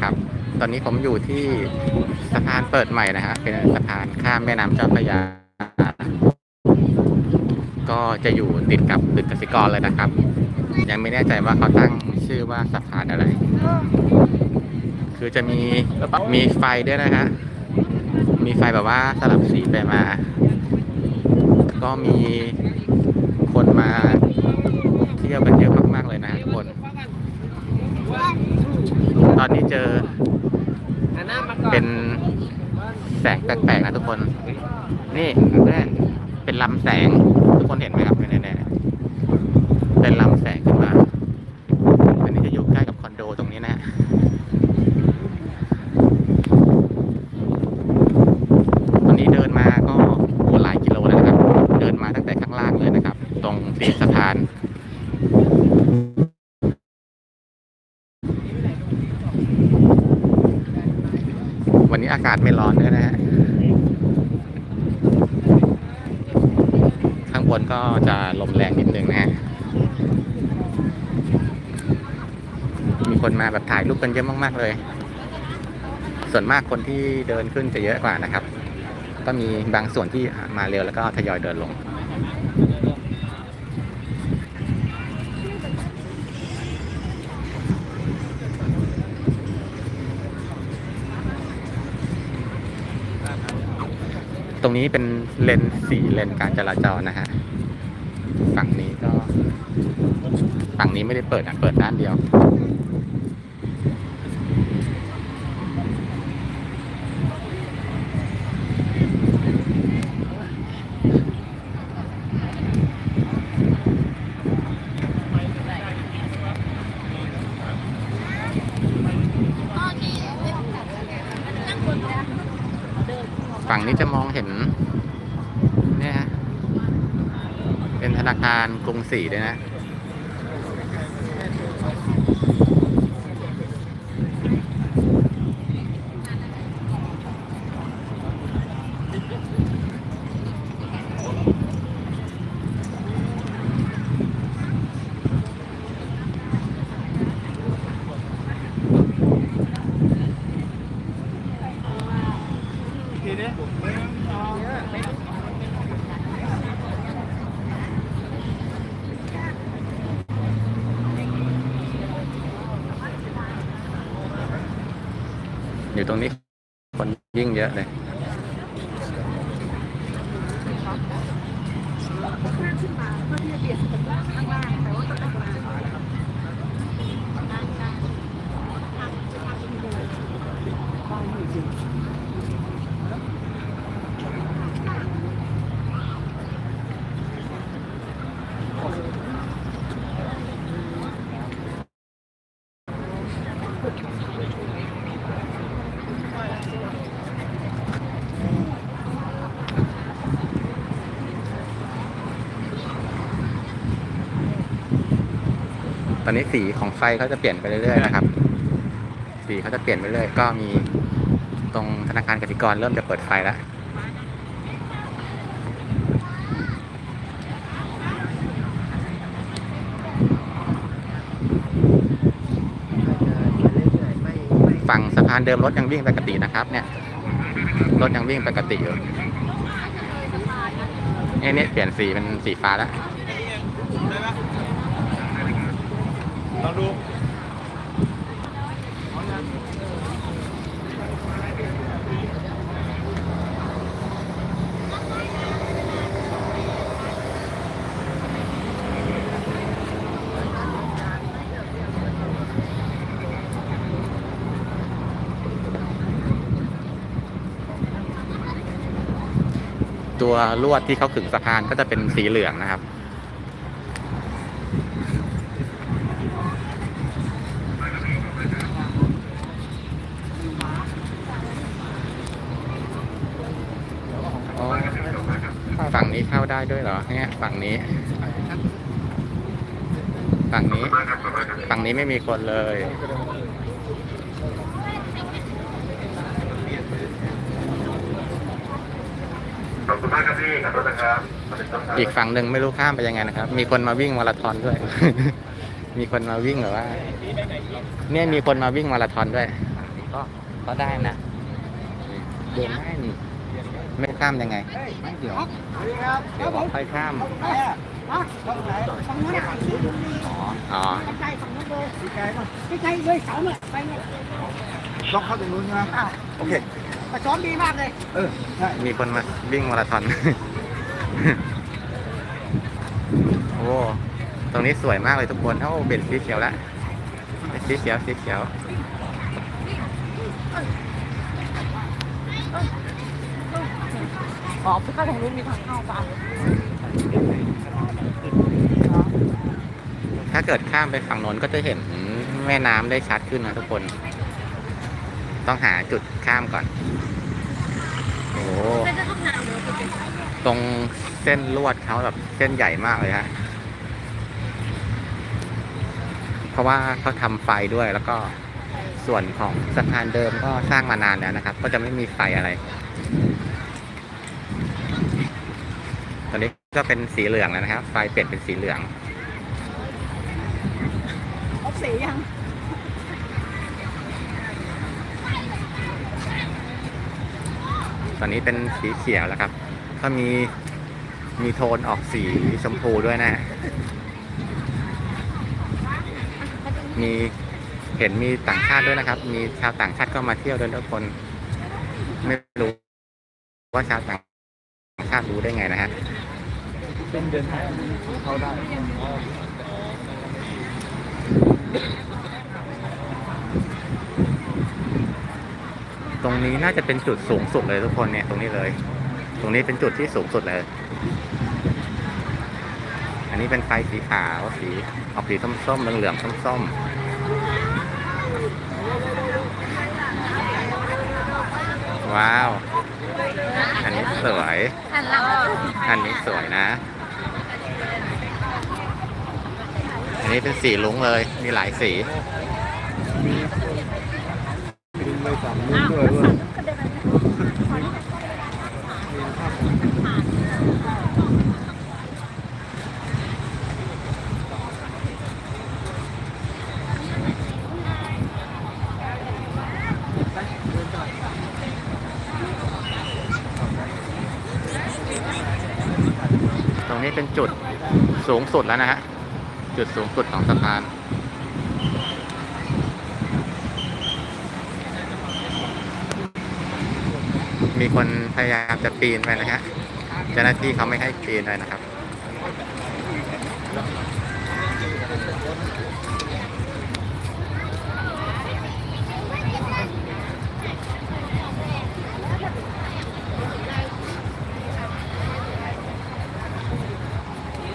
นะครับ ตอนนี้ผมอยู่ที่สะพานเปิดใหม่นะฮะเป็นสะพานข้ามแม่น้ำเจ้าพระยา ก็จะอยู่ติดกับตึกกสิกรเลยนะครับ ยังไม่แน่ใจว่าเขาตั้งชื่อว่าสะพานอะไร คือจะมีมีไฟด้วยนะฮะมีไฟแบบว่าสลับสีไปมา ก็มีคนมาเที่ยวกันเยอะมาก ๆ เลยนะทุกคน ตอนนี้เจอเป็นแสงแปลกๆนะทุกคน นี่เพื่อนเป็นลำแสง ทุกคนเห็นไหมครับเนี่ยเนี่ยเป็นลำแสงขึ้นมา อันนี้จะอยู่ใกล้กับคอนโดตรงนี้นะฮะตอนนี้เดินมาก็โอ้หลายกิโลแล้วนะครับ เดินมาตั้งแต่ข้างล่างเลยนะครับ ตรงตีนสะพานวันนี้อากาศไม่ร้อนด้วย นก็จะลมแรงนิดนึงนะฮะ มีคนมาแบบถ่ายรูปกันเยอะมาก ๆ เลย ส่วนมากคนที่เดินขึ้นจะเยอะกว่านะครับ ก็มีบางส่วนที่มาเร็วแล้วก็ทยอยเดินลง ตรงนี้เป็นเลนสี่เลนการจราจรนะฮะ ฝั่งนี้ก็ ฝั่งนี้ไม่ได้เปิดอะเปิดด้านเดียว ฝั่งนี้จะมองเห็นเนี่ยฮะเป็นธนาคารกรุงศรีด้วยนะ อยู่ตรงนี้ คนยิ่งเยอะเลยตอน อนนี้สีของไฟเขาจะเปลี่ยนไปเรื่อยๆนะครับ สีเขาจะเปลี่ยนไปเรื่อยก็มีตรงธนาคารกสิกรเริ่มจะเปิดไฟแล้วฝั่งสะพานเดิมรถยังวิ่งปกตินะครับ เนี่ย รถยังวิ่งปกติอยู่เนี่ยเนี่ยเปลี่ยนสีเป็นสีฟ้าแล้ว ลองดูตัวลวดที่เขาขึงสะพานก็จะเป็นสีเหลืองนะครับ อ๋อฝั่งนี้เข้า ได้ด้วยเหรอเนี่ยฝั่งนี้ ฝั่งนี้ ฝั่งนี้ไม่มีคนเลยขอบคุณมากครับพี่ขอโทษนะครับขอโทษครับอีกฝั่งหนึ่งไม่รู้ข้ามไปยังไงนะครับ มีคนมาวิ่งมาราธอนด้วย มีคนมาวิ่งแบบว่า เนี่ยมีคนมาวิ่งมาราธอนด้วย ก็ก็ได้นะเดินได้นี่ไม่ ข้ามยังไง เดี๋ยวเดี๋ยวบอกค่อยข้ามฝั่งนู้นอะอ๋ออ๋อใกล้ๆฝั่งนู้นเลยใกล้ๆเลยเสาเนี่ยไปเนี่ยต้องเข้าตรงนู้นใช่ไหมอ้าวโอเคแต่ซ้อมดีมากเลย เออใช่มีคนมาวิ่งมาราธอน โอ้ ตรงนี้สวยมากเลยทุกคนเอ้าเปลี่ยนสีเขียวแล้วสีเขียว สีเขียว อ๋อพี่เข้าทางนู้นมีทางเข้าไปถ้าเกิดข้ามไปฝั่งโน้นก็จะเห็นแม่น้ำได้ชัดขึ้นนะทุกคน ต้องหาจุดข้ามก่อน โอ้ตรงเส้นลวดเขาแบบเส้นใหญ่มากเลยฮะ เพราะว่าเขาทำไฟด้วยแล้วก็ส่วนของสะพานเดิมก็สร้างมานานแล้วนะครับ ก็จะไม่มีไฟอะไร ตอนนี้ ก็เป็นสีเหลืองแล้วนะครับ ไฟเปลี่ยนเป็นสีเหลืองครบสียังตอนนี้เป็นสีเขียวแล้วครับ ก็มีมีโทนออกสีชมพูด้วยนะ มีเห็นมีต่างชาติด้วยนะครับ มีชาวต่างชาติก็มาเที่ยวด้วยทุกคน ไม่รู้ว่าชาวต่างชาติรู้ได้ไงนะฮะ เป็นเดินทางเขาได้ตรงนี้น่าจะเป็นจุดสูงสุดเลยทุกคนเนี่ยตรงนี้เลย ตรงนี้เป็นจุดที่สูงสุดเลย อันนี้เป็นไฟสีขาวสีออกสีส้มๆเหลืองๆส้มๆว้าว นนี้สวย อันนี้สวยนะ อันนี้เป็นสีลุ้งเลย มีหลายสีไม่ต่ำด้วยเว้ย นี้เป็นจุดสูงสุดแล้วนะฮะ จุดสูงสุดของสะพานมีคนพยายามจะปีนไปนะฮะ เจ้าหน้าที่เขาไม่ให้ปีนเลยนะครับ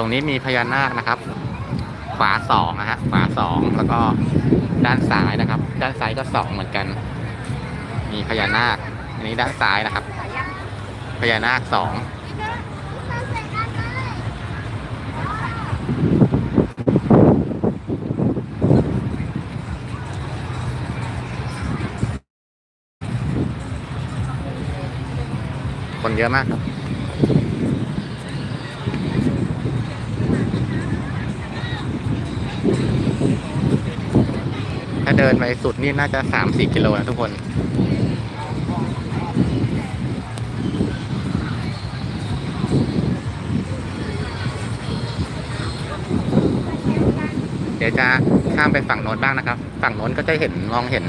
รงนี้มีพญานาคนะครับฝาสองนะฮะฝาสองแล้วก็ด้านซ้ายนะครับ ด้านซ้ายก็สองเหมือนกัน มีพญานาค อันนี้ด้านซ้ายนะครับ พญานาคสองคนเยอะมากครับ ถ้าเดินไปสุดนี่น่าจะสามสี่กิโลนะทุกคน เดี๋ยวจะข้ามไปฝั่งโน้นบ้างนะครับ ฝั่งโน้นก็จะเห็นมองเห็น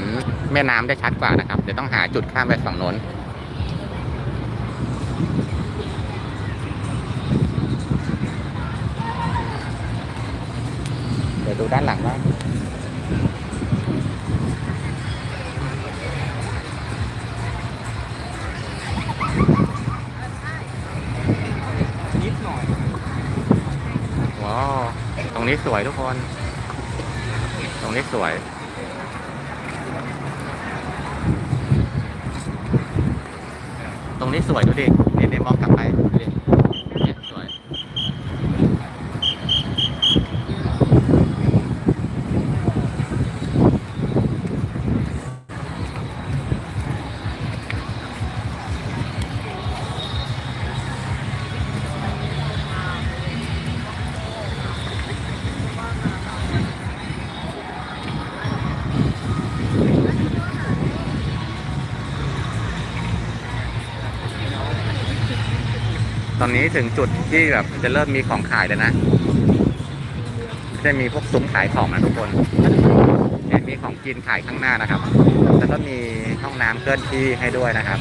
แม่น้ำได้ชัดกว่านะครับ เดี๋ยวต้องหาจุดข้ามไปฝั่งโน้นเดี๋ยวดูด้านหลังบ้าง รงนี้สวยทุกคน ตรงนี้สวย ตรงนี้สวยดูดินี่นี่มองกลับไปดูดิ นี้ถึงจุดที่แบบจะเริ่มมีของขายแล้วนะ จะมีพวกซุ้มขายของนะทุกคนเนี่ยมีของกินขายข้างหน้านะครับ แล้วก็มีห้องน้ำเคลื่อนที่ให้ด้วยนะครับ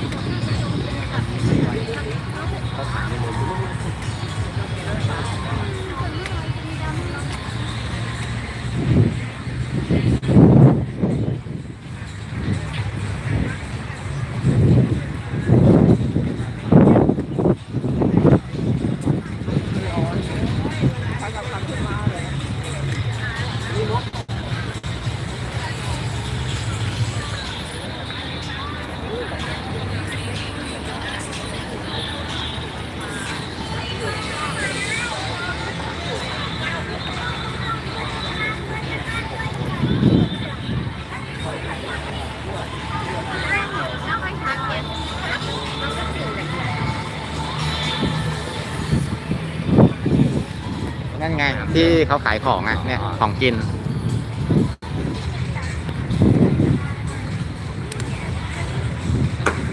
นั่นไง ที่เขาขายของอะเนี่ยของกิน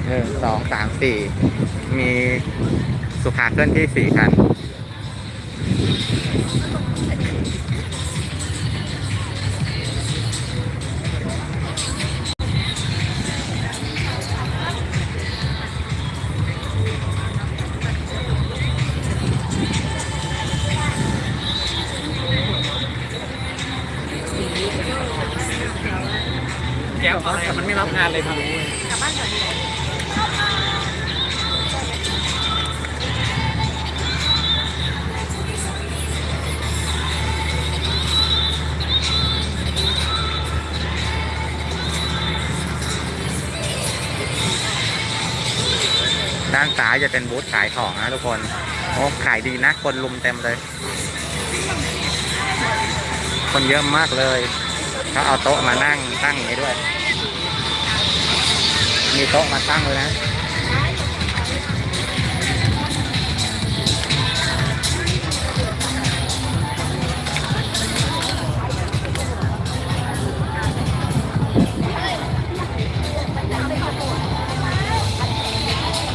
หนึ่งสองสามสี่มีสุขาเคลื่อนที่สี่คัน จะเป็นบูธขายของนะทุกคน โอ้ขายดีนะ คนลุมเต็มเลย คนเยอะมากเลยเขาเอาโต๊ะมานั่งตั้งอย่างนี้ด้วย มีโต๊ะมาตั้งเลยนะ